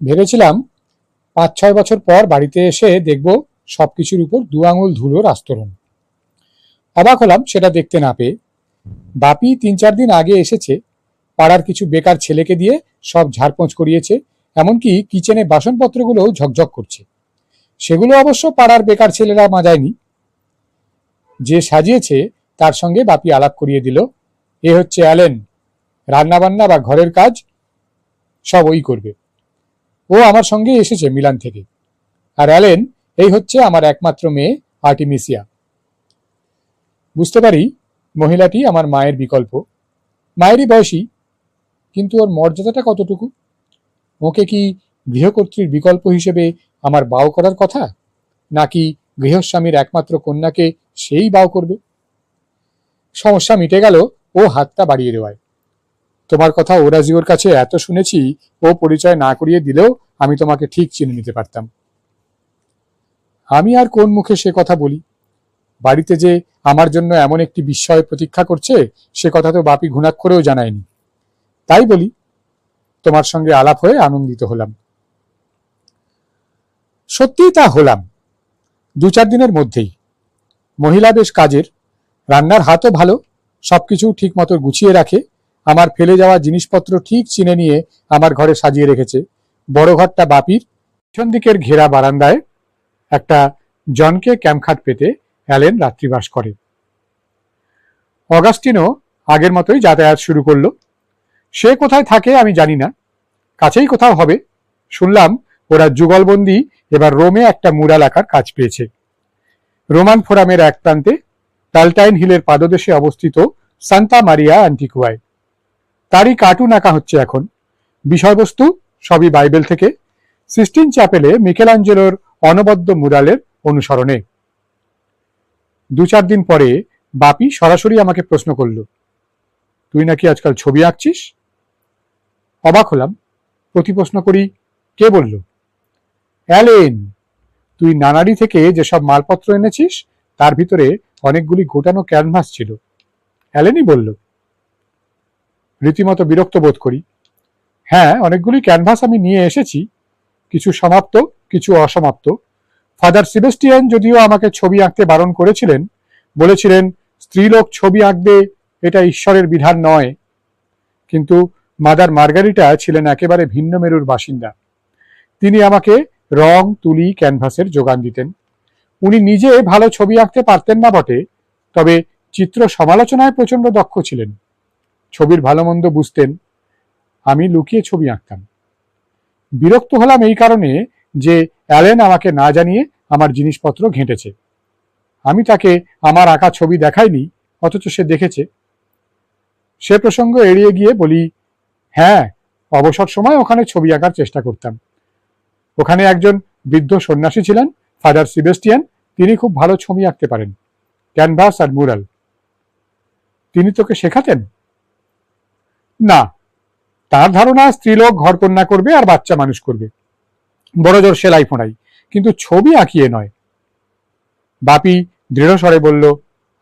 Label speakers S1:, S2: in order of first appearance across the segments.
S1: ভেবেছিলাম পাঁচ ছয় বছর পর বাড়িতে এসে দেখব সব কিছুর উপর দু আঙুল ধুলোর আস্তরণ অবাক হলাম সেটা দেখতে না পেয়ে। বাপি তিন চার দিন আগে এসেছে, পাড়ার কিছু বেকার ছেলেকে দিয়ে সব ঝাড়পোঁছ করিয়েছে, এমনকি কিচেনে বাসনপত্রগুলোও ঝকঝক করছে। সেগুলো অবশ্য পাড়ার বেকার ছেলেরা মাজায়নি। যে সাজিয়েছে তার সঙ্গে বাপি আলাপ করিয়ে দিল, এ হচ্ছে অ্যালেন, রান্নাবান্না বা ঘরের কাজ সব ওই করবে। ও আমার সঙ্গে এসেছে মিলান থেকে। আর অ্যালেন, এই হচ্ছে আমার একমাত্র মেয়ে, আর্টিমিসিয়া। বুঝতে পারি, মহিলাটি আমার মায়ের বিকল্প। মায়েরই বয়সী, কিন্তু ওর মর্যাদাটা কতটুকু? ওকে কি গৃহকর্ত্রীর বিকল্প হিসেবে আমার বাও করার কথা? নাকি গৃহস্বামীর একমাত্র কন্যাকে সেই বাও করবে? সমস্যা মিটে গেল, ও হাতটা বাড়িয়ে দেওয়ায়। তোমার কথা ওরাজিওর কাছে এত শুনেছি, ও পরিচয় না করিয়ে দিলেও আমি তোমাকে ঠিক চিনে নিতে পারতাম। আমি আর কোন মুখে সে কথা বলি? বাড়িতে যে আমার জন্য এমন একটি বিস্ময় প্রতীক্ষা করছে, সে কথা তো বাপি ঘুণাক্ষরেও জানায়নি। তাই বলি, তোমার সঙ্গে আলাপ হয়ে আনন্দিত হলাম। সত্যিই তা হলাম। দু চার দিনের মধ্যেই। মহিলা বেশ কাজের, রান্নার হাতও ভালো, সবকিছু ঠিক মতো গুছিয়ে রাখে আমার ফেলে যাওয়া জিনিসপত্র ঠিক চিনে নিয়ে আমার ঘরে সাজিয়ে রেখেছে। বড় ঘরটা বাপির। পিছন দিকের ঘেরা বারান্দায় একটা জনকে ক্যাম্পখাট পেতে অ্যালেন রাত্রিবাস করে। অগাস্টিনও আগের মতোই যাতায়াত শুরু করল। সে কোথায় থাকে আমি জানি না। কাছেই কোথাও হবে। শুনলাম ওরা যুগলবন্দি, এবার রোমে একটা মুরাল আঁকার কাজ পেয়েছে। রোমান ফোরামের এক প্রান্তে, টালটাইন হিলের পাদদেশে অবস্থিত সান্তা মারিয়া অ্যান্টিকুয়ায় তারই কার্টুন আঁকা হচ্ছে এখন। বিষয়বস্তু সবই বাইবেল থেকে। সিস্টিন চ্যাপেলে মিকেলাঞ্জেলোর অনবদ্য মুরালের অনুসরণে। দু চার দিন পরে বাপি সরাসরি আমাকে প্রশ্ন করল, তুই নাকি আজকাল ছবি আঁকছিস? অবাক হলাম। প্রতি প্রশ্ন করি, কে বলল? অ্যালেন, তুই নানারি থেকে যেসব মালপত্র এনেছিস, তার ভিতরে অনেকগুলি গোটানো ক্যানভাস ছিল। অ্যালেনই বলল। রীতিমতো বিরক্ত বোধ করি। হ্যাঁ অনেকগুলি ক্যানভাস আমি নিয়ে এসেছি। কিছু সমাপ্ত, কিছু অসমাপ্ত। ফাদার সিবেস্টিয়ান যদিও আমাকে ছবি আঁকতে বারণ করেছিলেন, বলেছিলেন, স্ত্রীলোক ছবি আঁকবে, এটা ঈশ্বরের বিধান নয়। কিন্তু মাদার মার্গারিটা ছিলেন একেবারে ভিন্ন মেরুর বাসিন্দা। তিনি আমাকে রং, তুলি, ক্যানভাসের যোগান দিতেন। উনি নিজে ভালো ছবি আঁকতে পারতেন না বটে, তবে চিত্র সমালোচনায় প্রচণ্ড দক্ষ ছিলেন। ছবির ভালো মন্দ বুঝতেন, আমি লুকিয়ে ছবি আঁকতাম। বিরক্ত হলাম এই কারণে যে অ্যালেন আমাকে না জানিয়ে আমার জিনিসপত্র ঘেঁটেছে। আমি তাকে আমার আঁকা ছবি দেখাইনি, অথচ সে দেখেছে। সে প্রসঙ্গ এড়িয়ে গিয়ে বলি হ্যাঁ অবসর সময় ওখানে ছবি আঁকার চেষ্টা করতাম। ওখানে একজন বৃদ্ধ সন্ন্যাসী ছিলেন, ফাদার সিবেস্টিয়ান, তিনি খুব ভালো ছবি আঁকতে পারেন, ক্যানভাস আর মুরাল। তিনি তোকে শেখাতেন? না, তার ধারণা স্ত্রীলোক ঘরকন্যা করবে আর বাচ্চা মানুষ করবে। বড় জোর সেলাই ফোঁড়াই, কিন্তু ছবি আঁকিয়ে নয়। বাপি দৃঢ় স্বরে বলল,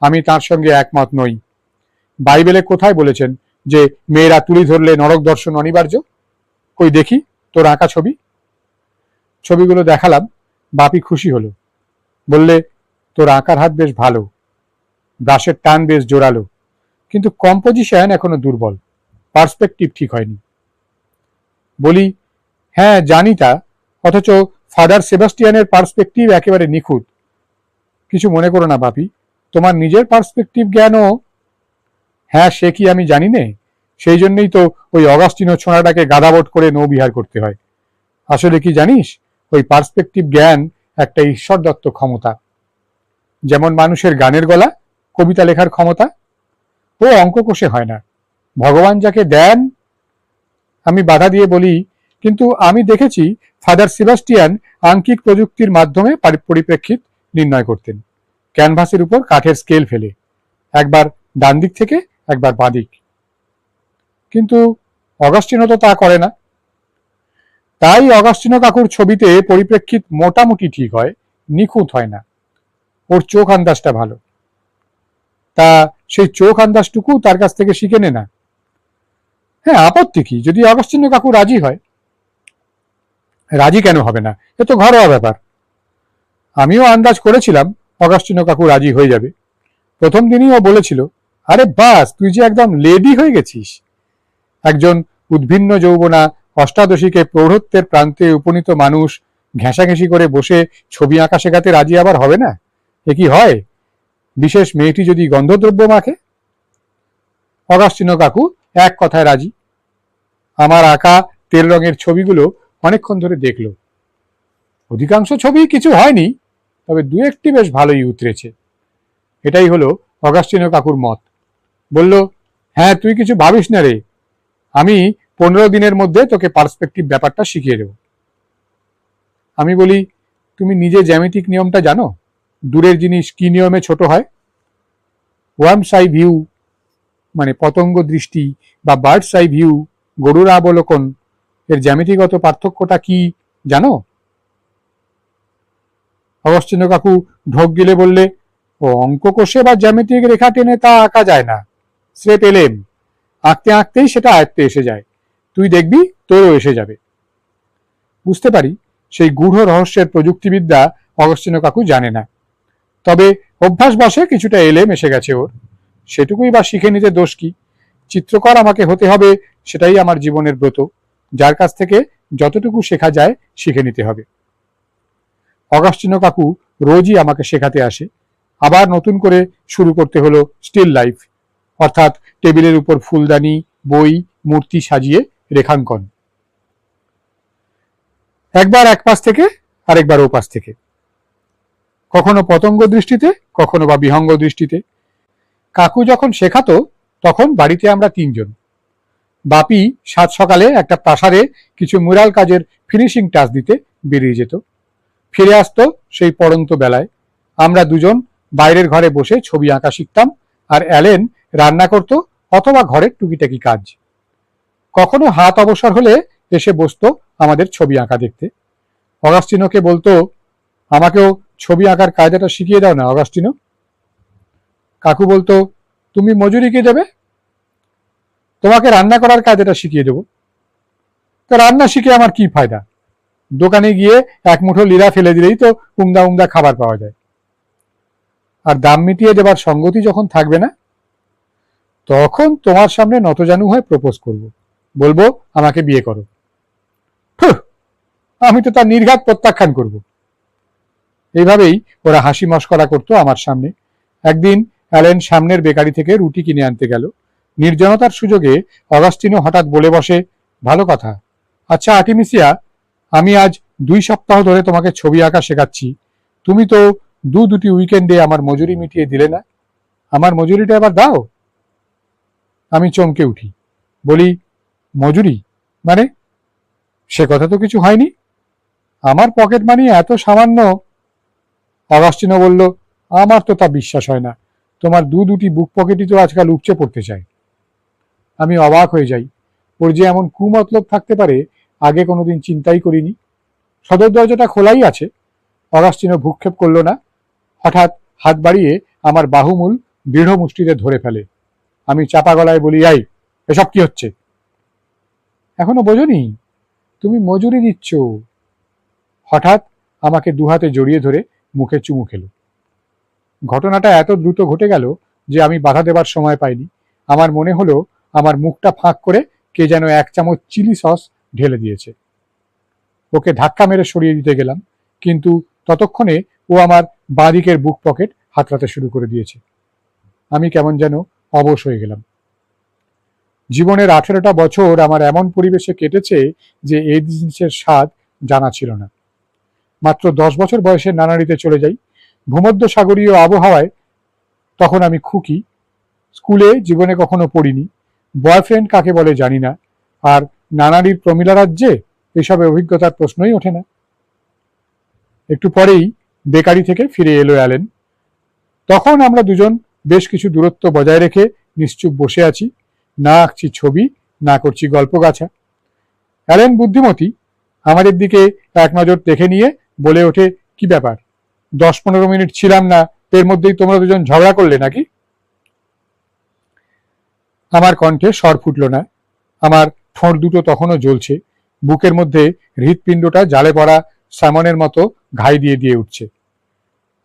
S1: আমি তার সঙ্গে একমত নই। বাইবেলে কোথায় বলেছেন যে, মেয়েরা তুলি ধরলে নরক দর্শন অনিবার্য? কই দেখি তোর আঁকা ছবি? ছবিগুলো দেখালাম, বাপি খুশি হলো। বললে, তোর আঁকার হাত বেশ ভালো, ব্রাশের টান বেশ জোরালো, কিন্তু কম্পোজিশন এখনও দুর্বল। পার্সপেক্টিভ ঠিক হয়নি। বলি হ্যাঁ জানি তা। অথচ ফাদার সেবাস্টিয়ানের পার্সপেক্টিভ একেবারে নিখুঁত। কিছু মনে করো না বাপি তোমার নিজের পার্সপেক্টিভ জ্ঞানও হ্যাঁ সে কি আমি জানি নে? সেই জন্যই তো ওই অগাস্টিনো ছোঁড়াটাকে গাদাবট করে নৌবিহার করতে হয়। আসলে কি জানিস, ওই পার্সপেক্টিভ জ্ঞান একটা ঈশ্বর দত্ত ক্ষমতা। যেমন মানুষের গানের গলা, কবিতা লেখার ক্ষমতা, ও অঙ্ক কষে হয় না। ভগবান যাকে দেন, আমি বাধা দিয়ে বলি, কিন্তু আমি দেখেছি ফাদার সেবাস্টিয়ান আঙ্কিক প্রযুক্তির মাধ্যমে পরিপ্রেক্ষিত নির্ণয় করতেন। ক্যানভাসের উপর কাঠের স্কেল ফেলে। একবার ডান দিক থেকে, একবার বাঁদিক কিন্তু অগাস্টিনো তো তা করে না। তাই অগাস্টিনো কাকুর ছবিতে পরিপ্রেক্ষিত মোটামুটি ঠিক হয়, নিখুঁত হয় না। ওর চোখ আন্দাজটা ভালো। তা সেই চোখ আন্দাজটুকু তার কাছ থেকে শিখে নে না। হ্যাঁ আপত্তি কি? যদি অগাস্টিনো কাকু রাজি হয়। রাজি কেন হবে না? এ তো ঘরোয়া ব্যাপার। আমিও আন্দাজ করেছিলাম অগাস্টিনো কাকু রাজি হয়ে যাবে। প্রথম দিনই ও বলেছিল, আরে বাস, তুই যে একদম লেডি হয়ে গেছিস। একজন উদ্ভিন্ন যৌবনা অষ্টাদশীকে প্রৌঢ়ত্বের প্রান্তে উপনীত মানুষ ঘেঁষাঘেঁষি করে বসে ছবি আঁকা শেখাতে রাজি আবার হবে না? এ কি হয়? বিশেষ মেয়েটি যদি গন্ধদ্রব্য মাখে? অগাস্টিনো কাকু এক কথায় রাজি। আমার আঁকা তেল রঙের ছবিগুলো অনেকক্ষণ ধরে দেখল। অধিকাংশ ছবি কিছু হয়নি, তবে দু একটি বেশ ভালোই উতরেছে। এটাই হলো অগাস্টিনো কাকুর মত। বলল হ্যাঁ তুই কিছু ভাবিস না রে। আমি পনেরো দিনের মধ্যে তোকে পার্সপেক্টিভ ব্যাপারটা শিখিয়ে দেব। আমি বলি, তুমি নিজে জ্যামিতিক নিয়মটা জানো? দূরের জিনিস কি নিয়মে ছোট হয়? ওয়ার্মস আই ভিউ মানে পতঙ্গ দৃষ্টি বা বার্ডস আই ভিউ গরুর অবলোকন এর জ্যামিতিগত পার্থক্যটা কি জানো? অগস্টিনো কাকু ঢোক গিলে বললে, ও অঙ্ক কষে বা জ্যামিতিক রেখা টেনে তা আঁকা যায় না। স্রেপ এলেম। আঁকতে আঁকতেই সেটা আয়ত্তে এসে যায়। তুই দেখবি, তোরও এসে যাবে। বুঝতে পারি, সেই গূঢ় রহস্যের প্রযুক্তিবিদ্যা অগস্টিনো কাকু জানে না। তবে অভ্যাস বসে কিছুটা এলেম এসে গেছে ওর। সেটুকুই বা শিখে নিতে দোষ কি? চিত্রকর আমাকে হতে হবে, সেটাই আমার জীবনের ব্রত। যার কাছ থেকে যতটুকু শেখা যায়, শিখে নিতে হবে। অগাস্টিনো কাকু রোজই আমাকে শেখাতে আসে। আবার নতুন করে শুরু করতে হলো স্টিল লাইফ অর্থাৎ টেবিলের উপর ফুলদানি, বই, মূর্তি সাজিয়ে রেখাঙ্কন। একবার এক পাশ থেকে আরেকবার ও পাশ থেকে। কখনো পতঙ্গ দৃষ্টিতে, কখনো বা বিহঙ্গ দৃষ্টিতে। কাকু যখন শেখাতো, তখন বাড়িতে আমরা তিনজন। বাপি সাত সকালে একটা প্রাসারে কিছু মুরাল কাজের ফিনিশিং টাচ দিতে বেরিয়ে যেত। ফিরে আসতো সেই পড়ন্ত বেলায়। আমরা দুজন বাইরের ঘরে বসে ছবি আঁকা শিখতাম আর অ্যালেন রান্না করত অথবা ঘরের টুকিটাকি কাজ। কখনো হাত অবসর হলে এসে বসতো আমাদের ছবি আঁকা দেখতে। অগাস্টিনোকে বলতো, আমাকেও ছবি আঁকার কায়দাটা শিখিয়ে দাও না, অগাস্টিনো। কাকু বলতো, তুমি মজুরি কে দেবে? তোমাকে রান্না করার কাজ এটা শিখিয়ে দেবো। তো রান্না শিখে আমার কি ফায়দা? দোকানে গিয়ে এক মুঠো লিরা ফেলে দিলেই তো উমদা উমদা খাবার পাওয়া যায়। আর দাম মিটিয়ে দেবার সঙ্গতি যখন থাকবে না? তখন তোমার সামনে নতজানু হয়ে প্রপোজ করব। বলব, আমাকে বিয়ে করো। আমি তো তার নির্ঘাত প্রত্যাখ্যান করব। এইভাবেই ওরা হাসি মস্করা করতো আমার সামনে। একদিন অ্যালেন সামনের বেকারি থেকে রুটি কিনে আনতে গেল। নির্জনতার সুযোগে অগাস্টিনো হঠাৎ বলে বসে, ভালো কথা। আচ্ছা আর্টিমিসিয়া, আমি আজ দুই সপ্তাহ ধরে তোমাকে ছবি আঁকা শেখাচ্ছি। তুমি তো দু দুটি উইকেন্ডে আমার মজুরি মিটিয়ে দিলে না? আমার মজুরিটা এবার দাও। আমি চমকে উঠি। বলি, মজুরি? মানে? সে কথা তো কিছু হয়নি। আমার পকেট মানি এত সামান্য? অগাস্টিনো বলল, আমার তো তা বিশ্বাস হয় না। তোমার দু দুটি বুক পকেটই তো আজকাল উপচে পড়তে চায়। আমি অবাক হয়ে যাই। ওর যে এমন কুমতলব থাকতে পারে, আগে কোনোদিন চিন্তাই করিনি। সদর দরজাটা খোলাই আছে। অগাস্টিনো ভূক্ষেপ করল না। হঠাৎ হাত বাড়িয়ে আমার বাহুমূল দৃঢ় মুষ্টিতে ধরে ফেলে। আমি চাপা গলায় বলি আই এসব কি হচ্ছে? এখনও বোঝনি? তুমি মজুরি দিচ্ছ। হঠাৎ আমাকে দুহাতে জড়িয়ে ধরে মুখে চুমু খেলো। ঘটনাটা এত দ্রুত ঘটে গেল যে আমি বাধা দেবার সময় পাইনি। আমার মনে হলো আমার মুখটা ফাঁক করে কে যেন এক চামচ চিলি সস ঢেলে দিয়েছে। ওকে ধাক্কা মেরে সরিয়ে দিতে গেলাম, কিন্তু ততক্ষণে ও আমার বাঁদিকের বুক পকেট হাতড়াতে শুরু করে দিয়েছে। আমি কেমন যেন অবশ হয়ে গেলাম। জীবনের আঠেরোটা বছর আমার এমন পরিবেশে কেটেছে যে এই জিনিসের স্বাদ জানা ছিল না। মাত্র দশ বছর বয়সে নানারিতে চলে যাই ভূমধ্য সাগরীয় আবহাওয়ায় তখন আমি খুকি। স্কুলে জীবনে কখনো পড়িনি। বয়ফ্রেন্ড কাকে বলে জানি না। আর নানারির প্রমিলা রাজ্যে এসবের অভিজ্ঞতার প্রশ্নই ওঠে না। একটু পরেই বেকারি থেকে ফিরে এলো অ্যালেন। তখন আমরা দুজন বেশ কিছু দূরত্ব বজায় রেখে নিশ্চুপ বসে আছি। না আঁকছি ছবি, না করছি গল্প গাছা অ্যালেন বুদ্ধিমতী, আমাদের দিকে এক নজর দেখে নিয়ে বলে ওঠে, কি ব্যাপার? দশ পনেরো মিনিট ছিলাম না, এর মধ্যেই তোমরা দুজন ঝগড়া করলে নাকি? আমার কণ্ঠে স্বর ফুটল না, আমার ঠোঁট দুটো তখনও জ্বলছে, বুকের মধ্যে হৃৎপিণ্ডটা জালে পড়া স্যামনের মতো ঘাই দিয়ে দিয়ে উঠছে।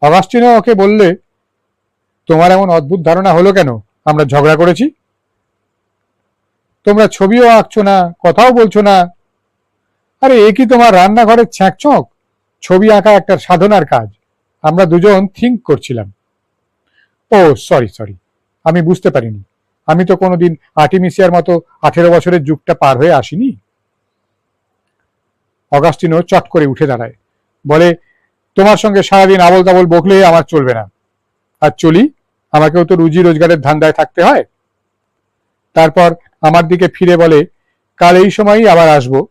S1: অগাস্টিনো ওকে বললে, তোমার এমন অদ্ভুত ধারণা হলো কেন? আমরা ঝগড়া করেছি? তোমরা ছবিও আঁকছো না, কথাও বলছো না। আরে, এ কি তোমার রান্নাঘরের ছ্যাঁকছক ছবি আঁকা একটা সাধনার কাজ। আমরা দুজন থিঙ্ক করছিলাম। ও সরি সরি আমি বুঝতে পারিনি। আমি তো কোনোদিন আর্টিমিসিয়ার মতো আঠেরো বছরের যুগটা পার হয়ে আসিনি। অগাস্টিনো চট করে উঠে দাঁড়ায়। বলে, তোমার সঙ্গে সারাদিন আবল তাবল বকলে আমার চলবে না। আর চলি, আমাকেও তো রুজি রোজগারের ধান্দায় থাকতে হয়। তারপর আমার দিকে ফিরে বলে, কাল এই সময়ই আবার আসব।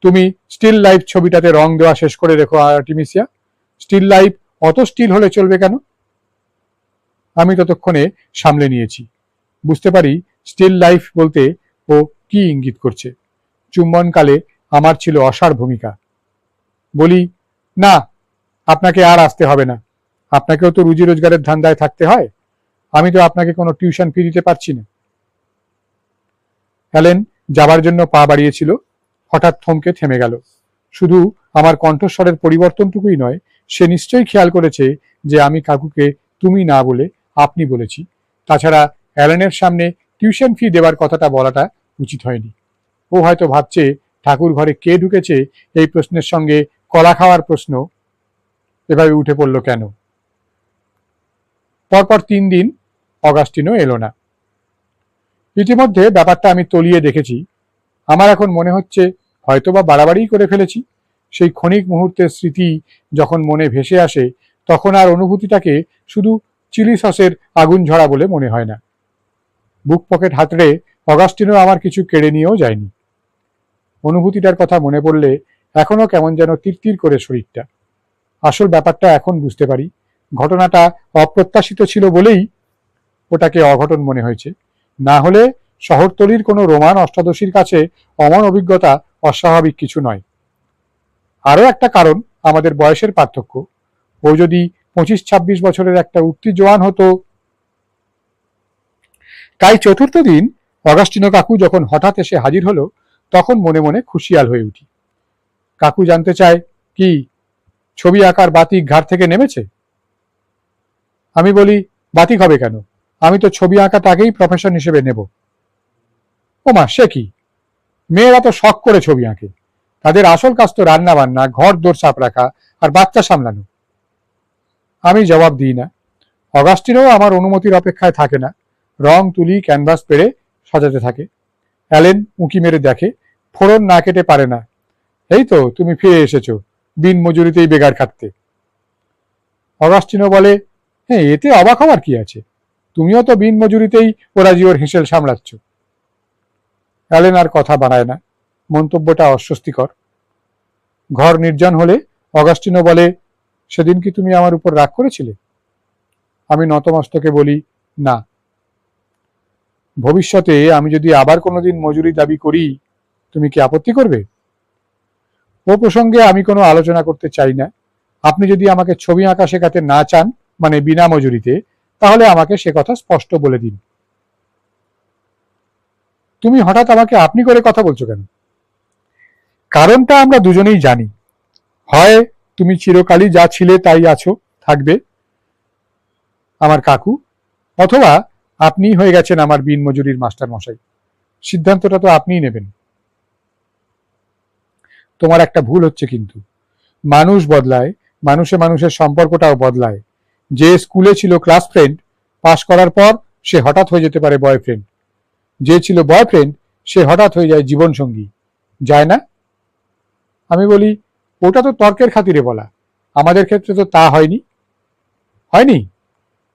S1: তুমি স্টিল লাইফ ছবিটাতে রং দেওয়া শেষ করে রেখো আর্টিমিসিয়া স্টিল লাইফ অত স্টিল হলে চলবে কেন? আমি ততক্ষণে সামলে নিয়েছি। বুঝতে পারি স্টিল লাইফ বলতে ও কি ইঙ্গিত করছে। চুম্বনকালে আমার ছিল অসার ভূমিকা। বলি, না, আপনাকে আর আসতে হবে না। আপনাকেও তো রুজি রোজগারের ধান্দায় থাকতে হয়। আমি তো আপনাকে কোনো টিউশন ফি দিতে পারছি না। অ্যালেন যাবার জন্য পা বাড়িয়েছিল। হঠাৎ থমকে থেমে গেল। শুধু আমার কণ্ঠস্বরের পরিবর্তনটুকুই নয় সে নিশ্চয়ই খেয়াল করেছে যে আমি কাকুকে তুমি না বলে আপনি বলেছি। তাছাড়া অ্যালেনের সামনে টিউশন ফি দেওয়ার কথাটা বলাটা উচিত হয়নি। ও হয়তো ভাবছে, ঠাকুর ঘরে কে ঢুকেছে এই প্রশ্নের সঙ্গে কলা খাওয়ার প্রশ্ন। এভাবে উঠে পড়ল কেন? পরপর তিন দিন অগাস্টিনও এলো না। ইতিমধ্যে ব্যাপারটা আমি তলিয়ে দেখেছি। আমার এখন মনে হচ্ছে হয়তোবা বাড়াবাড়ি করে ফেলেছি। সেই ক্ষণিক মুহূর্তের স্মৃতি যখন মনে ভেসে আসে, তখন আর অনুভূতিটাকে শুধু চিলি সসের আগুন ঝরা বলে মনে হয় না। বুক পকেট হাতড়ে অগাস্টিনও আমার কিছু কেড়ে নিয়েও যায়নি। অনুভূতিটার কথা মনে পড়লে এখনও কেমন যেন তিরতির করে শরীরটা। আসল ব্যাপারটা এখন বুঝতে পারি। ঘটনাটা অপ্রত্যাশিত ছিল বলেই ওটাকে অঘটন মনে হয়েছে। না হলে শহরতলির কোনো রোমান অষ্টাদশীর কাছে অমন অভিজ্ঞতা অস্বাভাবিক কিছু নয়। আরও একটা কারণ আমাদের বয়সের পার্থক্য। ও যদি পঁচিশ ছাব্বিশ বছরের একটা উত্তি জোয়ান হতো, তাই চতুর্থ দিন অগাস্টিনো কাকু যখন হঠাৎ এসে হাজির হলো, তখন মনে মনে খুশিয়াল হয়ে উঠি। কাকু জানতে চায়, কি, ছবি আঁকার বাতিক ঘাট থেকে নেমেছে? আমি বলি, বাতিক হবে কেন? আমি তো ছবি আঁকাটাকেই প্রফেশন হিসেবে নেব। ও মা সে কি? মেয়েরা তো শখ করে ছবি আঁকে। তাদের আসল কাজ তো রান্না বান্না ঘর দোর সাপ রাখা আর বাচ্চা সামলানো। আমি জবাব দিই না। অগাস্টিনও আমার অনুমতির অপেক্ষায় থাকে না। রং, তুলি, ক্যানভাস পেরে সাজাতে থাকে। অ্যালেন উঁকি মেরে দেখে, ফোড়ন না কেটে পারে না। এই তো, তুমি ফিরে এসেছ, বিন মজুরিতেই বেগার খাটতে। অগাস্টিনো বলে হ্যাঁ এতে অবাক হওয়ার কি আছে? তুমিও তো বিন মজুরিতেই ওরা জিওর হিসেল সামলাচ্ছ। অ্যালেন আর কথা বাড়ায় না। মন্তব্যটা অস্বস্তিকর। ঘর নির্জন হলে অগাস্টিনো বলে, সেদিন কি তুমি আমার উপর রাগ করেছিলে? আমি নতমস্তকে বলি, না। ভবিষ্যতে আমি যদি আবার কোনোদিন মজুরি দাবি করি, তুমি কি আপত্তি করবে? ও প্রসঙ্গে আমি কোনো আলোচনা করতে চাই না। আপনি যদি আমাকে ছবি আঁকা শেখাতে না চান মানে বিনা মজুরিতে, তাহলে আমাকে সে কথা স্পষ্ট বলে দিন। তুমি হঠাৎ আমাকে আপনি করে কথা বলছো কেন? কারণটা আমরা দুজনেই জানি। হয় তুমি চিরকালই যা ছিলে তাই আছো, থাকবে আমার কাকু, অথবা আপনিই হয়ে গেছেন আমার বিন মজুরির মাস্টার মশাই সিদ্ধান্তটা তো আপনিই নেবেন। তোমার একটা ভুল হচ্ছে কিন্তু। মানুষ বদলায়, মানুষে মানুষের সম্পর্কটাও বদলায়। যে স্কুলে ছিল ক্লাস ফ্রেন্ড পাশ করার পর সে হঠাৎ হয়ে যেতে পারে বয়ফ্রেন্ড যে ছিল বয়ফ্রেন্ড সে হঠাৎ হয়ে যায় জীবনসঙ্গী। যায় না? আমি বলি, ওটা তো তর্কের খাতিরে বলা। আমাদের ক্ষেত্রে তো তা হয়নি। হয়নি?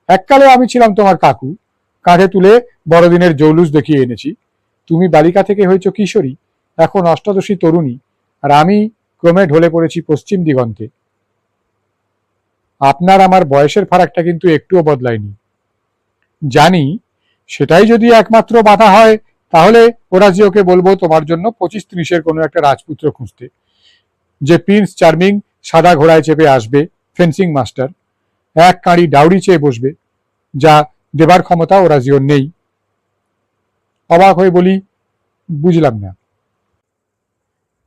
S1: এককালে আমি ছিলাম তোমার কাকু। কাঁধে তুলে বড়দিনের জৌলুস দেখিয়ে এনেছি। তুমি বালিকা থেকে হয়েছ কিশোরী, এখন অষ্টাদশী তরুণী, আর আমি ক্রমে ঢলে পড়েছি পশ্চিম দিগন্তে। আপনার আমার বয়সের ফারাকটা কিন্তু একটুও বদলায়নি। জানি, সেটাই যদি একমাত্র বাধা হয়, তাহলে ওরা যে ওকে বলব তোমার জন্য পঁচিশ ত্রিশের কোনো একটা রাজপুত্র খুঁজতে। যে প্রিন্স চার্মিং সাদা ঘোড়ায় চেপে আসবে, ফেন্সিং মাস্টার। এক কাঁড়ি ডাউরি চেয়ে বসবে, যা দেবার ক্ষমতা ওরা জিওর নেই। অবাক হয়ে বলি, বুঝলাম না।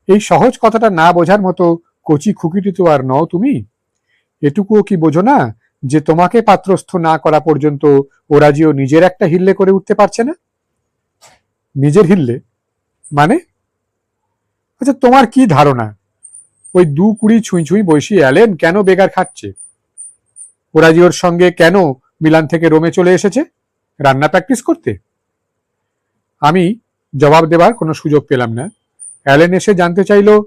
S1: এই সহজ কথাটা না বোঝার মতো কচি খুকিটি তো আর নও তুমি। এটুকুও কি বোঝো না যে তোমাকে পাত্রস্থ না করা পর্যন্ত ওরা যেও নিজের একটা হিল্লে করে উঠতে পারছে না? নিজের হিল্লে? মানে? আচ্ছা তোমার কি ধারণা? ওই দু কুড়ি ছুঁই ছুঁই বয়সী অ্যালেন কেন বেগার খাচ্ছে? ওরা যে ওর সঙ্গে কেন মিলান থেকে রোমে চলে এসেছে? রান্না প্র্যাকটিস করতে? আমি জবাব দেবার কোনো সুযোগ পেলাম না। অ্যালেন এসে জানতে চাইলো,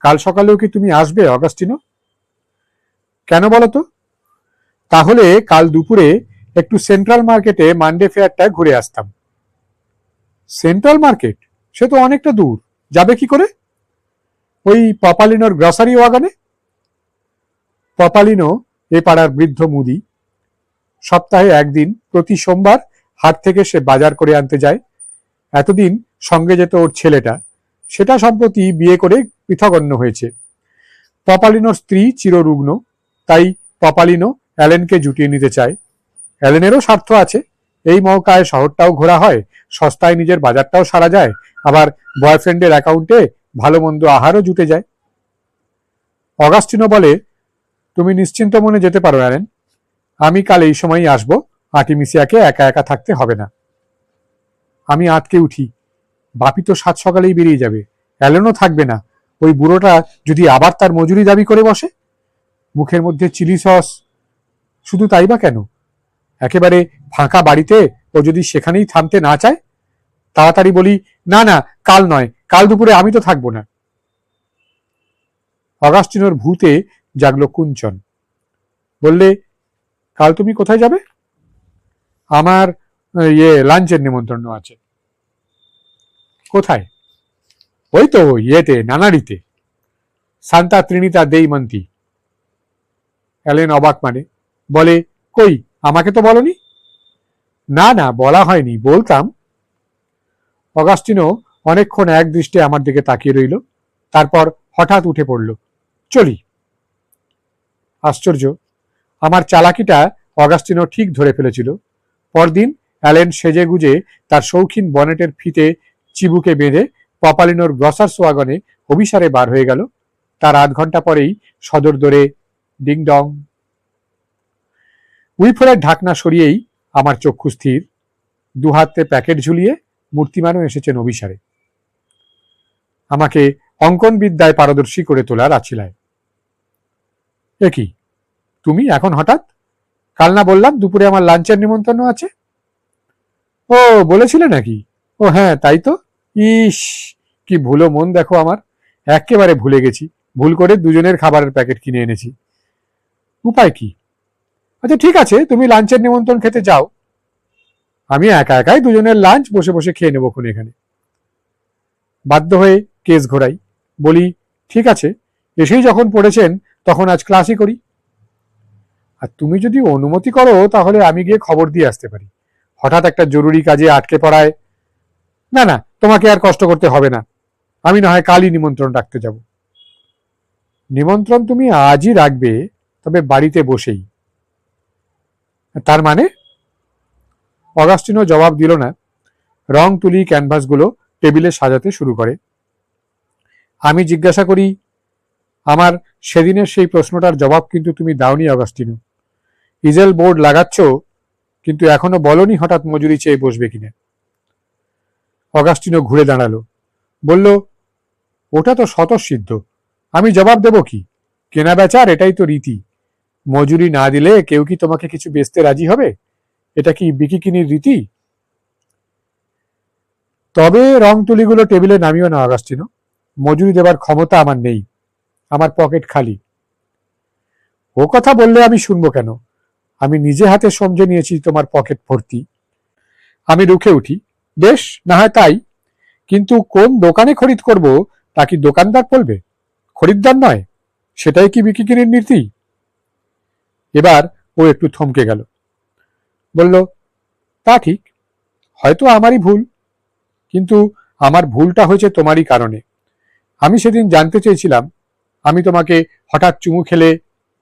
S1: কাল সকালেও কি তুমি আসবে, অগাস্টিনো? কেন বলো তো? তাহলে কাল দুপুরে একটু সেন্ট্রাল মার্কেটে মানডে ফেয়ারটা ঘুরে আসতাম। Central market? সে তো অনেকটা দূর। যাবে কি করে? ওই পপালিনোর গ্রসারি ওয়াগানে? পপালিনো, এ পাড়ার বৃদ্ধ মুদি, সপ্তাহে একদিন প্রতি সোমবার হাট থেকে সে বাজার করে আনতে যায়। এতদিন সঙ্গে যেত ওর ছেলেটা। সেটা সম্প্রতি বিয়ে করে পৃথগণ্য হয়েছে। পপালিনোর স্ত্রী চিররুগ্ন, তাই পপালিনো অ্যালেনকে জুটিয়ে নিতে চায়। অ্যালেনেরও স্বার্থ আছে। এই মৌকায় শহরটাও ঘোরা হয়, সস্তায় নিজের বাজারটাও সারা যায়। আবার বয়ফ্রেন্ডের অ্যাকাউন্টে ভালো মন্দ আহারও জুটে যায়। অগাস্টিনো বলে, তুমি নিশ্চিন্ত মনে যেতে পারো, অ্যালেন। আমি কাল এই সময়ই আসব। আর্টিমিসিয়াকে একা একা থাকতে হবে না। আমি আটকে উঠি। বাপি তো সাত সকালেই বেরিয়ে যাবে। অ্যালেনও থাকবে না। ওই বুড়োটা যদি আবার তার মজুরি দাবি করে বসে? মুখের মধ্যে চিলি সস। শুধু তাই বা কেন? একেবারে ফাঁকা বাড়িতে ও যদি সেখানেই থামতে না চায় তাড়াতাড়ি বলি, না না, কাল নয়, কাল দুপুরে আমি তো থাকব না। অগাস্টিনোর ভূতে জাগলো কুঞ্চন। বললে, কাল তুমি কোথায় যাবে? আমার ইয়ে লাঞ্চের নিমন্ত্রণ আছে। কোথায়? ওই তো, ইয়েতে, নানারিতে। সান্তা ত্রিনিতা দেই মন্তি। অ্যালেন অবাক মানে বলে, কই, আমাকে তো বলনি? না না, বলা হয়নি, বলতাম। অগাস্টিনো অনেকক্ষণ এক দৃষ্টে আমার দিকে তাকিয়ে রইল, তারপর হঠাৎ উঠে পড়ল, চলি। আশ্চর্য, আমার চালাকিটা অগাস্টিনো ঠিক ধরে ফেলেছিল। পরদিন অ্যালেন সেজে গুজে তার শৌখিন বনেটের ফিতে চিবুকে বেঁধে পপালিনোর গ্রসার সোয়াগনে অভিসারে বার হয়ে গেল। তার আধ ঘণ্টা পরেই সদর দরে ডিং ডং। উইফোরের ঢাকনা সরিয়েই আমার চক্ষু স্থির। দুহাতে প্যাকেট ঝুলিয়ে মূর্তিমানও এসেছেন অভিসারে। আমাকে অঙ্কন বিদ্যায় পারদর্শী করে তোলার আছিলায়। এ কি? তুমি এখন হঠাৎ? কাল না বললাম দুপুরে আমার লাঞ্চের নিমন্ত্রণ আছে? ও, বলেছিলে নাকি? ও হ্যাঁ তাই তো? ইস, কি ভুলো মন দেখো আমার। একেবারে ভুলে গেছি। ভুল করে দুজনের খাবারের প্যাকেট কিনে এনেছি। উপায় কি? আচ্ছা ঠিক আছে, তুমি লাঞ্চের নিমন্ত্রণ খেতে যাও। আমি একা একাই দুজনের লাঞ্চ বসে বসে খেয়ে নেব খুন এখানে। বাধ্য হয়ে কেস ঘোরাই। বলি, ঠিক আছে। এসেই যখন পড়েছেন, তখন আজ ক্লাসই করি। আর তুমি যদি অনুমতি করো, তাহলে আমি গিয়ে খবর দিয়ে আসতে পারি। হঠাৎ একটা জরুরি কাজে আটকে পড়ায়, না না, তোমাকে আর কষ্ট করতে হবে না। আমি না হয় কালই নিমন্ত্রণ রাখতে যাব। নিমন্ত্রণ তুমি আজই রাখবে, তবে বাড়িতে বসেই। তার মানে? অগাস্টিনো জবাব দিল না। রং তুলি ক্যানভাসগুলো টেবিলে সাজাতে শুরু করে। আমি জিজ্ঞাসা করি, আমার সেদিনের সেই প্রশ্নটার জবাব কিন্তু তুমি দাওনি অগাস্টিনো। ইজেল বোর্ড লাগাচ্ছ, কিন্তু এখনও বলনি হঠাৎ মজুরি চেয়ে বসবে কিনা? অগাস্টিনো ঘুরে দাঁড়াল। বলল, ওটা তো স্বতঃসিদ্ধ। আমি জবাব দেব কি? কেনা বেচার এটাই তো রীতি। মজুরি না দিলে কেউ কি তোমাকে কিছু বেচতে রাজি হবে? এটা কি বিকিকিনির রীতি? তবে রং তুলিগুলো টেবিলে নামিও না, অগাস্টিনো। মজুরি দেবার ক্ষমতা আমার নেই, আমার পকেট খালি। ও কথা বললে আমি শুনব কেন? আমি নিজে হাতে সমঝে নিয়েছি তোমার পকেট ভর্তি। আমি রুখে উঠি। বেশ, না হয় তাই। কিন্তু কোন দোকানে খরিদ করব, তা কি দোকানদার বলবে? খরিদ্দার নয়, সেটাই কি বিক্রিকিরির নীতি? এবার ও একটু থমকে গেল। বলল, তা ঠিক, হয়তো আমারই ভুল, কিন্তু আমার ভুলটা হয়েছে তোমারই কারণে। আমি সেদিন জানতে চেয়েছিলাম, আমি তোমাকে হঠাৎ চুমু খেলে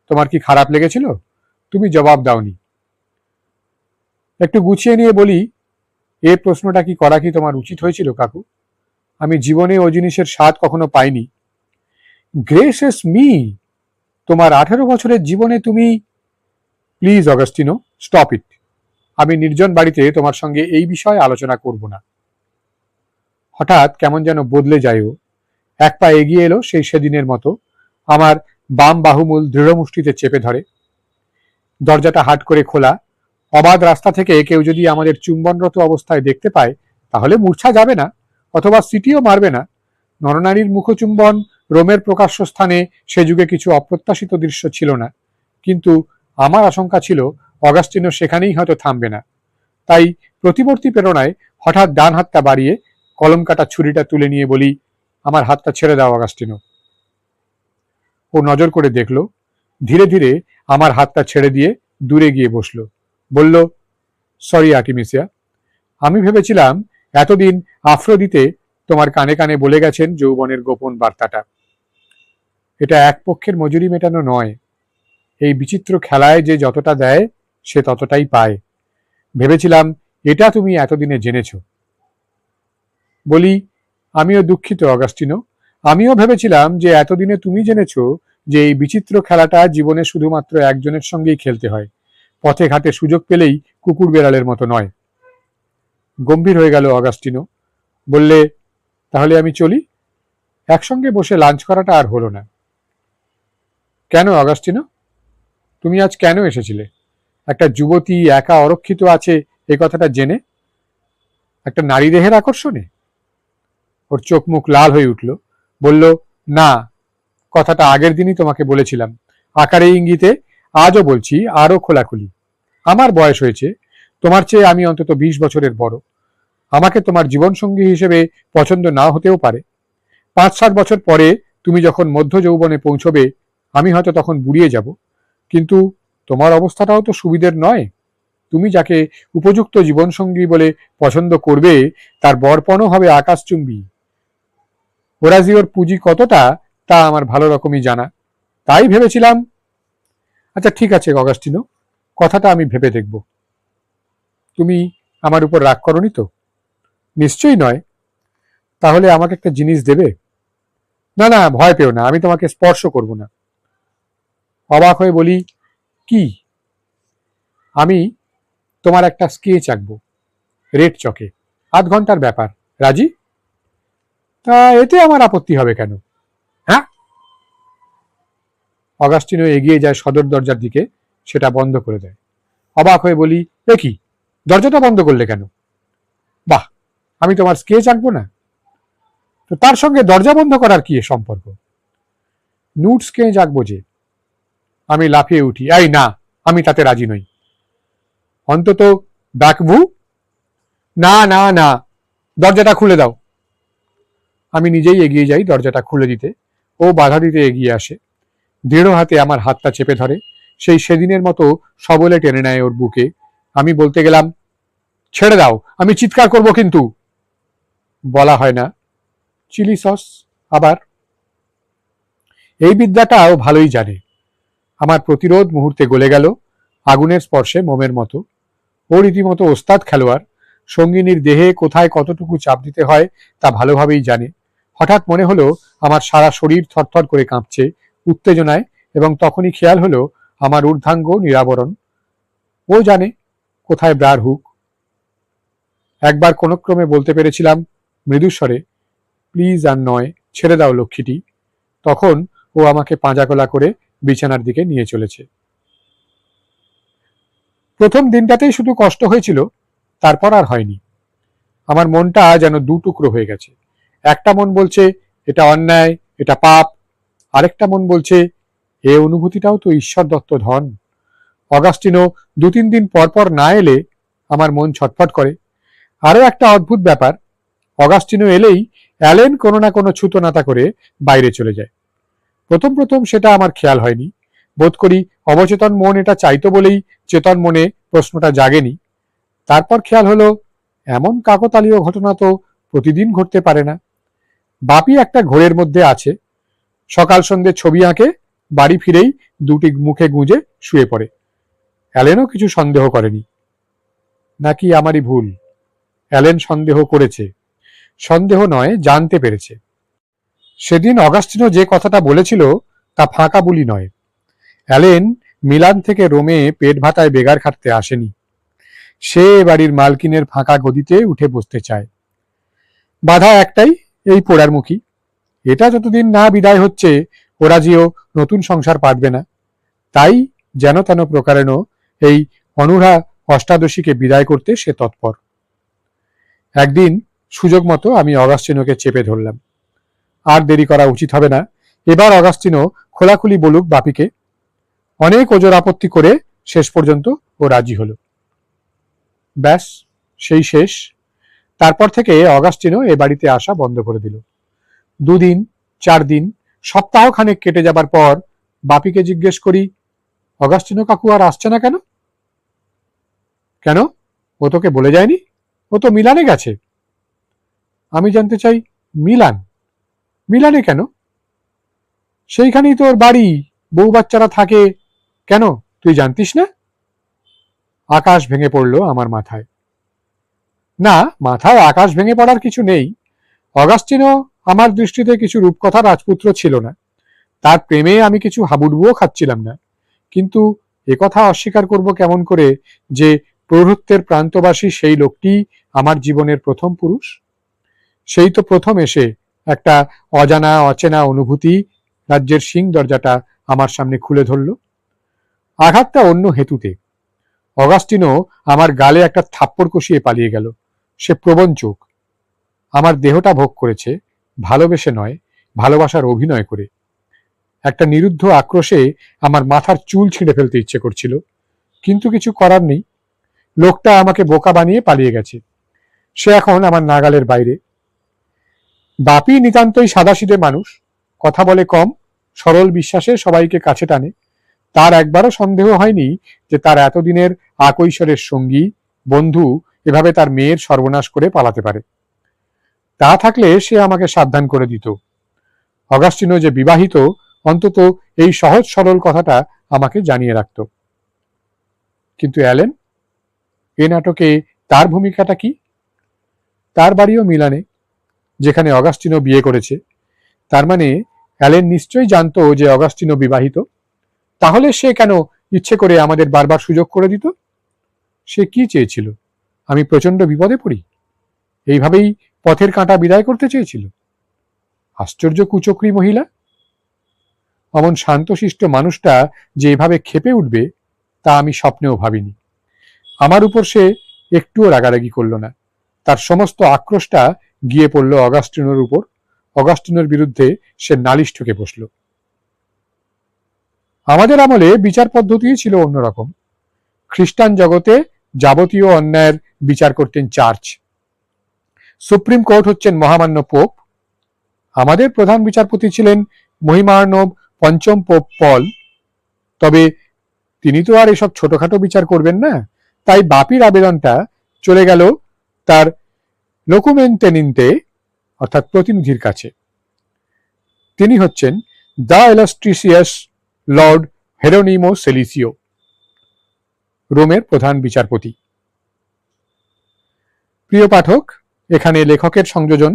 S1: তোমার কি খারাপ লেগেছিল? তুমি জবাব দাওনি। একটু গুছিয়ে নিয়ে বলি, এ প্রশ্নটা কি করা কি তোমার উচিত হয়েছিল কাকু? আমি জীবনে ও জিনিসের স্বাদ কখনো পাইনি। গ্রেসেস মি, তোমার আঠেরো বছরের জীবনে তুমি, প্লিজ অগাস্টিনো, স্টপ ইট। আমি নির্জন বাড়িতে তোমার সঙ্গে এই বিষয়ে আলোচনা করব না। হঠাৎ কেমন যেন বদলে যায় ও এক পা এগিয়ে এলো সেই সেদিনের মতো। আমার বাম বাহুমূল দৃঢ় মুষ্টিতে চেপে ধরে। দরজাটা হাট করে খোলা। অবাধ রাস্তা থেকে কেউ যদি আমাদের চুম্বনরত অবস্থায় দেখতে পায়, তাহলে মূর্ছা যাবে না, অথবা সিটিও মারবে না। নরনারীর মুখচুম্বন রোমের প্রকাশ্য স্থানে সে যুগে কিছু অপ্রত্যাশিত দৃশ্য ছিল না। কিন্তু আমার আশঙ্কা ছিল অগাস্টিনো সেখানেই হয়তো থামবে না। তাই প্রতিবর্তী প্রেরণায় হঠাৎ ডান হাতটা বাড়িয়ে কলম কাটা ছুরিটা তুলে নিয়ে বলি, আমার হাতটা ছেড়ে দাও অগাস্টিনো। ও নজর করে দেখল, ধীরে ধীরে আমার হাতটা ছেড়ে দিয়ে দূরে গিয়ে বসল। বলল, সরি আর্টিমিসিয়া, আমি ভেবেছিলাম এতদিন আফ্রোদিতে তোমার কানে কানে বলে গেছেন যৌবনের গোপন বার্তাটা। এটা এক পক্ষের মজুরি মেটানো নয়। এই বিচিত্র খেলায় যে যতটা দেয় সে ততটাই পায়। ভেবেছিলাম, এটা তুমি এতদিনে জেনেছ। বলি, আমিও দুঃখিত, অগাস্টিনো। আমিও ভেবেছিলাম যে এতদিনে তুমি জেনেছ যে এই বিচিত্র খেলাটা জীবনে শুধুমাত্র একজনের সঙ্গেই খেলতে হয়। পথে ঘাটে সুযোগ পেলেই কুকুর বেড়ালের মতো নয়। গম্ভীর হয়ে গেল অগাস্টিনো। বললে, তাহলে আমি চলি? একসঙ্গে বসে লাঞ্চ করাটা আর হলো না। কেন অগাস্টিনো? তুমি আজ কেন এসেছিলে? একটা যুবতী একা অরক্ষিত আছে, এই কথাটা জেনে একটা নারী দেহের আকর্ষণে ওর চোখ মুখ লাল হয়ে উঠল। বলল, না, কথাটা আগের দিনই তোমাকে বলেছিলাম। আকারে ইঙ্গিতে আজও বলছি আরও খোলাখুলি। আমার বয়স হয়েছে, তোমার চেয়ে আমি অন্তত বিশ বছরের বড়। আমাকে তোমার জীবনসঙ্গী হিসেবে পছন্দ না হতেও পারে। পাঁচ সাত বছর পরে তুমি যখন মধ্য যৌবনে পৌঁছবে, আমি হয়তো তখন বুড়িয়ে যাব। কিন্তু তোমার অবস্থাটাও তো সুবিধের নয়। তুমি যাকে উপযুক্ত জীবনসঙ্গী বলে পছন্দ করবে, তার বরপণও হবে আকাশচুম্বী। ওরাজিওর পুঁজি কতটা, তা আমার ভালো রকমই জানা। তাই ভেবেছিলাম আচ্ছা ঠিক আছে অগাস্টিনো, কথাটা আমি ভেবে দেখব। তুমি আমার উপর রাগ করনি তো? নিশ্চয়ই নয়। তাহলে আমাকে একটা জিনিস দেবে? না না, ভয় পেও না, আমি তোমাকে স্পর্শ করব না। অবাক হয়ে বলি কি? আমি তোমার একটা স্কেচ আঁকবো রেড চকে আধ ঘণ্টার ব্যাপার। রাজি? তা এতে আমার আপত্তি হবে কেন? হ্যাঁ? অগাস্টিনো এগিয়ে যায় সদর দরজার দিকে, সেটা বন্ধ করে দেয়। অবাক হয়ে বলি, এ কি? দরজাটা বন্ধ করলে কেন? বাহ, আমি তোমার স্কেচ আঁকবো না? তো তার সঙ্গে দরজা বন্ধ করার কি সম্পর্ক? নুট স্কেচ আঁকবো যে আমি লাফিয়ে উঠি। এই না, আমি তাতে রাজি নই। অন্তত ডাকবু। না না না, দরজাটা খুলে দাও। আমি নিজেই এগিয়ে যাই দরজাটা খুলে দিতে। ও বাধা দিতে এগিয়ে আসে। দৃঢ় হাতে আমার হাতটা চেপে ধরে। সেই সেদিনের মতো সবলে টেনে নেয় ওর বুকে। আমি বলতে গেলাম, ছেড়ে দাও, আমি চিৎকার করব কিন্তু। বলা হয় না। চিলি সস, আবার? এই বিদ্যাটাও ভালোই জানে। আমার প্রতিরোধ মুহূর্তে গলে গেল, আগুনের স্পর্শে মোমের মতো। ও রীতিমতো ওস্তাদ খেলোয়াড়, সঙ্গিনীর দেহে কোথায় কতটুকু চাপ দিতে হয় তা ভালোভাবেই জানে। হঠাৎ মনে হলো আমার সারা শরীর থরথর করে কাঁপছে, উত্তেজনায়, এবং তখনই খেয়াল হলো আমার ঊর্ধ্বাঙ্গ নিরাবরণ। ও জানে কোথায় ব্রার হুক। একবার কোনো ক্রমে বলতে পেরেছিলাম, মৃদুস্বরে, প্লিজ আর নয়, ছেড়ে দাও লক্ষ্মীটি। তখন ও আমাকে পাঁজাগোলা করে বিছানার দিকে নিয়ে চলেছে। প্রথম দিনটাতেই শুধু কষ্ট হয়েছিল, তারপর আর হয়নি। আমার মনটা যেন দু টুকরো হয়ে গেছে। একটা মন বলছে, এটা অন্যায়, এটা পাপ। আরেকটা মন বলছে, এ অনুভূতিটাও তো ঈশ্বর দত্ত ধন। অগাস্টিনো দু তিন দিন পর পর না এলে আমার মন ছটফট করে। আরও একটা অদ্ভুত ব্যাপার, অগাস্টিনো এলেই অ্যালেন কোনো না কোনো ছুতো নাতা করে বাইরে চলে যায়। প্রথম প্রথম সেটা আমার খেয়াল হয়নি। বোধ করি অবচেতন মন এটা চাইতো বলেই চেতন মনে প্রশ্নটা জাগেনি। তারপর খেয়াল হলো, এমন কাকতালীয় ঘটনা তো প্রতিদিন ঘটতে পারে না। বাপি একটা ঘোরের মধ্যে আছে। সকাল সন্ধে ছবি আঁকে, বাড়ি ফিরেই দুটি মুখে গুঁজে শুয়ে পড়ে। অ্যালেনও কিছু সন্দেহ করেনি। নাকি আমারই ভুল? অ্যালেন সন্দেহ করেছে। সন্দেহ নয়, জানতে পেরেছে। সেদিন অগাস্টিনো যে কথাটা বলেছিল তা ফাঁকা বুলি নয়। অ্যালেন মিলান থেকে রোমে পেট ভাতায় বেগার খাটতে আসেনি। সে বাড়ির মালকিনের ফাঁকা গদিতে উঠে বসতে চায়। বাধা একটাই, এই পোড়ার মুখী এটা যতদিন না বিদায় হচ্ছে ওরাজিও নতুন সংসার পাতবে না। তাই যেন তেন প্রকারেণ এই অনুরা অষ্টাদশীকে বিদায় করতে সে তৎপর। একদিন সুযোগ মতো আমি অগাস্টিনোকে চেপে ধরলাম। আর দেরি করা উচিত হবে না। এবার অগাস্টিনো খোলাখুলি বলুক বাপিকে, অনেক ওজোর আপত্তি করে শেষ পর্যন্ত ও রাজি হলো। ব্যাস, সেই শেষ। তারপর থেকে অগাস্টিনো এ বাড়িতে আসা বন্ধ করে দিল। দুদিন চার দিন সপ্তাহ খানেক কেটে যাবার পর বাপিকে জিজ্ঞেস করি অগাস্টিনো কাকু আর আসছে না কেন? কেন? ও তোকে বলে যায়নি? ও তো মিলানে গেছে। আমি জানতে চাই, মিলান? মিলানে কেন? সেইখানেই তোর বাড়ি, বউ বাচ্চারা থাকে। কেন? তুই জানতিস না? আকাশ ভেঙে পড়ল আমার মাথায়। না, মাথায় আকাশ ভেঙে পড়ার কিছু নেই। অগাস্টিনো আমার দৃষ্টিতে কিছু রূপকথা রাজপুত্র ছিল না। তার প্রেমে আমি কিছু হাবুডুবুও খাচ্ছিলাম না। কিন্তু একথা অস্বীকার করব কেমন করে যে প্রভুত্বের প্রান্তবাসী সেই লোকটি আমার জীবনের প্রথম পুরুষ? সেই তো প্রথম এসে একটা অজানা, অচেনা অনুভূতি রাজ্যের সিং দরজাটা আমার সামনে খুলে ধরল। আঘাতটা অন্য হেতুতে। অগাস্টিনো আমার গালে একটা থাপ্পড় কষিয়ে পালিয়ে গেল। সে প্রবঞ্চক আমার দেহটা ভোগ করেছে, ভালোবেসে নয়, ভালোবাসার অভিনয় করে। একটা নিরুদ্ধ আক্রোশে আমার মাথার চুল ছিঁড়ে ফেলতে ইচ্ছে করছিল, কিন্তু কিছু করার নেই। লোকটা আমাকে বোকা বানিয়ে পালিয়ে গেছে। সে এখন আমার নাগালের বাইরে। বাপি নিতান্তই সাদাসিদে মানুষ। কথা বলে কম, সরল বিশ্বাসে সবাইকে কাছে টানে। তার একবারও সন্দেহ হয়নি যে তার এতদিনের আকৈশরের সঙ্গী, বন্ধু এভাবে তার মেয়ের সর্বনাশ করে পালাতে পারে। তা থাকলে সে আমাকে সাবধান করে দিত। অগাস্টিনো যে বিবাহিত, অন্তত এই সহজ সরল কথাটা আমাকে জানিয়ে রাখত। কিন্তু অ্যালেন, এ নাটকে তার ভূমিকাটা কি? তার বাড়িও মিলানে। যেখানে অগাস্টিনো বিয়ে করেছে। তার মানে অ্যালেন নিশ্চয়ই জানতো যে অগাস্টিনো বিবাহিত। তাহলে সে কেন ইচ্ছে করে আমাদের বারবার সুযোগ করে দিত? সে কি চেয়েছিল? আমি প্রচণ্ড বিপদে পড়ি। এইভাবেই পথের কাঁটা বিদায় করতে চেয়েছিল। আশ্চর্য কুচক্রী মহিলা? অমন শান্তশিষ্ট মানুষটা যে এভাবে খেপে উঠবে, তা আমি স্বপ্নেও ভাবিনি। আমার উপর সে একটুও রাগারাগি করল না। তার সমস্ত আক্রোশটা গিয়ে পড়ল অগাস্টিনোর উপর। অগাস্টিনোর বিরুদ্ধে সে নালিশ ঠুকে বসল। আমাদের আমলে বিচার পদ্ধতি ছিল অন্যরকম। খ্রিস্টান জগতে যাবতীয় অন্যায়ের বিচার করতেন চার্চ। সুপ্রিম কোর্ট হচ্ছেন মহামান্য পোপ। আমাদের প্রধান বিচারপতি ছিলেন মহিমার্ণব পঞ্চম পোপ পল। তবে তিনি তো আর এসব ছোটখাটো বিচার করবেন না। তাই বাপির আবেদনটা চলে গেল তার লোকুমেন্টেনিনতে অর্থাৎ প্রতিনিধির কাছে, তিনি হচ্ছেন দ্য এলাস্ট্রিসিয়াস লর্ড হেরোনিমো সেলিসিও রোমের প্রধান বিচারপতি। প্রিয় পাঠক, এখানে লেখকের সংযোজন।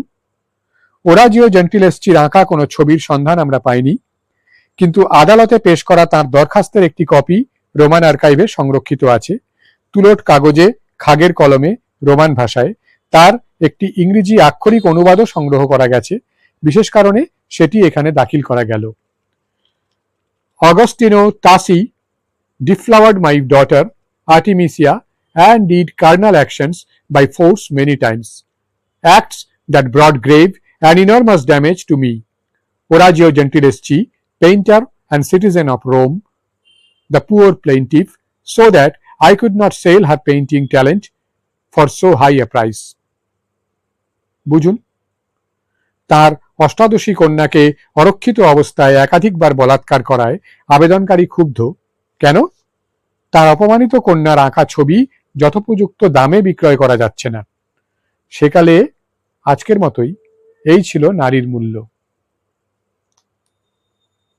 S1: ওরাজিও জেন্টিলেসচির আঁকা কোনো ছবির সন্ধান আমরা পাইনি, কিন্তু আদালতে পেশ করা তার দরখাস্তের একটি কপি রোমান আর্কাইভে সংরক্ষিত আছে। তুলট কাগজে, খাগের কলমে রোমান ভাষায়, তার একটি ইংরেজি আক্ষরিক অনুবাদও সংগ্রহ করা গেছে। বিশেষ কারণে সেটি এখানে দাখিল করা গেল। Agostino Tassi deflowered my daughter Artemisia and did carnal actions by force many times. Acts that brought grave and enormous damage to me. Orazio Gentileschi, painter and citizen of Rome, the poor plaintiff so that I could not sell her painting talent for so high a price. বুঝুন? তার অষ্টাদশী কন্যাকে অরক্ষিত অবস্থায় একাধিকবার বলাৎকার করায় আবেদনকারী ক্ষুব্ধ। কেন? তার অপমানিত কন্যার আঁকা ছবি যথোপযুক্ত দামে বিক্রয় করা যাচ্ছে না। সেকালে আজকের মতোই এই ছিল নারীর মূল্য।